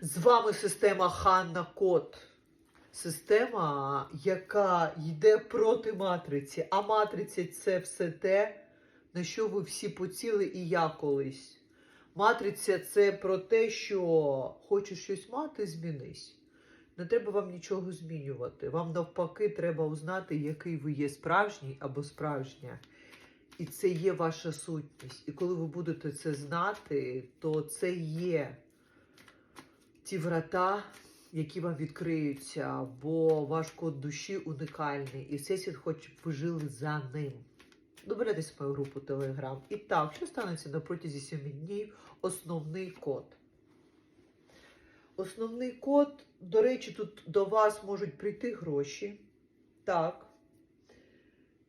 З вами система Ханна Кот. Система, яка йде проти матриці. А матриця це все те, на що ви всі поціли і я колись. Матриця це про те, що хочеш щось мати, змінись. Не треба вам нічого змінювати. Вам навпаки треба узнати, який ви є справжній або справжня. І це є ваша сутність. І коли ви будете це знати, то це є ті врата, які вам відкриються, бо ваш код душі унікальний. І всесвіт хоче, щоб ви жили за ним. Доберетесь в мою групу Телеграм. І так, що станеться на протязі 7 днів? Основний код. Основний код, до речі, тут до вас можуть прийти гроші. Так.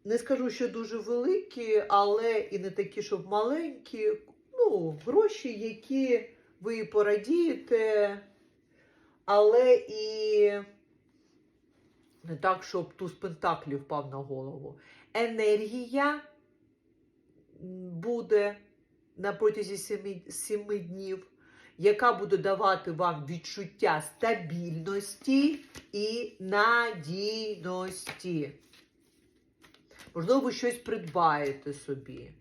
Не скажу, що дуже великі, але і не такі, щоб маленькі. Ну, гроші, які ви порадієте, але і не так, щоб туз пентаклів впав на голову. Енергія буде на протязі семи, семи днів, яка буде давати вам відчуття стабільності і надійності. Можливо, ви щось придбаєте собі.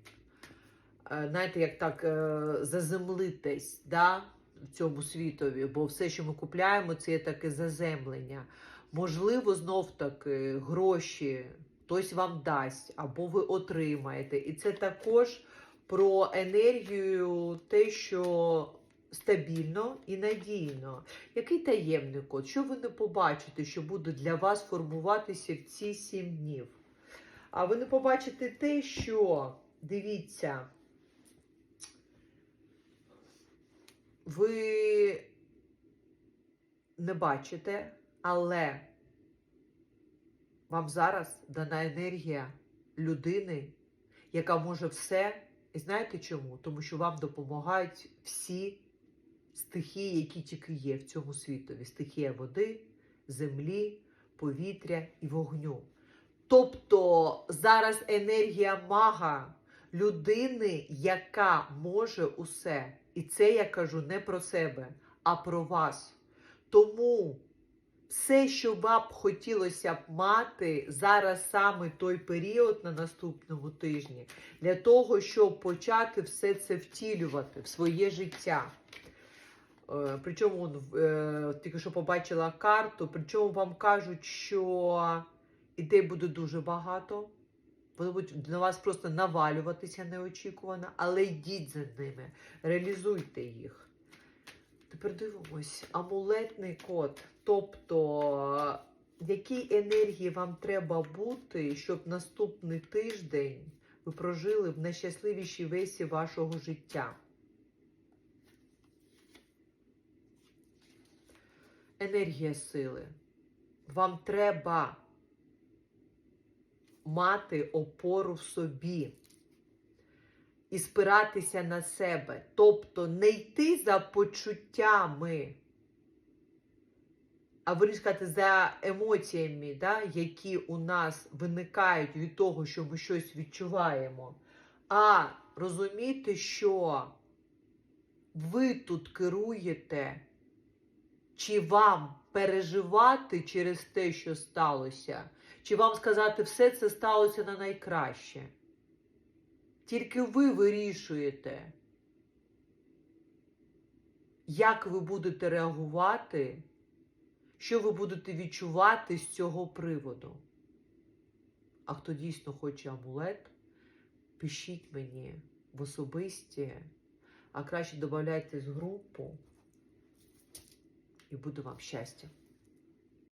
Е, Знаєте, як так е, заземлитесь да, в цьому світові, бо все, що ми купляємо, це є таке заземлення. Можливо, знов таки гроші хтось вам дасть, або ви отримаєте. І це також про енергію, те, що стабільно і надійно. Який таємний код? Що ви не побачите, що буде для вас формуватися в ці сім днів? А ви не побачите те, що дивіться, ви не бачите, але вам зараз дана енергія людини, яка може все. І знаєте чому? Тому що вам допомагають всі стихії, які тільки є в цьому світові: стихія води, землі, повітря і вогню. Тобто зараз енергія мага, людини, яка може усе. І це я кажу не про себе, а про вас. Тому все, що вам хотілося б мати зараз саме той період на наступному тижні, для того, щоб почати все це втілювати в своє життя. Е, Причому е, тільки що побачила карту, причому вам кажуть, що ідей буде дуже багато. Вони будуть на вас просто навалюватися неочікувано, але йдіть за ними, реалізуйте їх. Тепер дивимось, амулетний код. Тобто, якій енергії вам треба бути, щоб наступний тиждень ви прожили в найщасливішій весі вашого життя? Енергія сили. Вам треба мати опору в собі і спиратися на себе. Тобто не йти за почуттями, а сказати, за емоціями, да, які у нас виникають від того, що ми щось відчуваємо, а розуміти, що ви тут керуєте, чи вам переживати через те, що сталося, чи вам сказати, все це сталося на найкраще. Тільки ви вирішуєте, як ви будете реагувати, що ви будете відчувати з цього приводу. А хто дійсно хоче амулет, пишіть мені в особисті, а краще додавайтесь в групу, і буде вам щастя.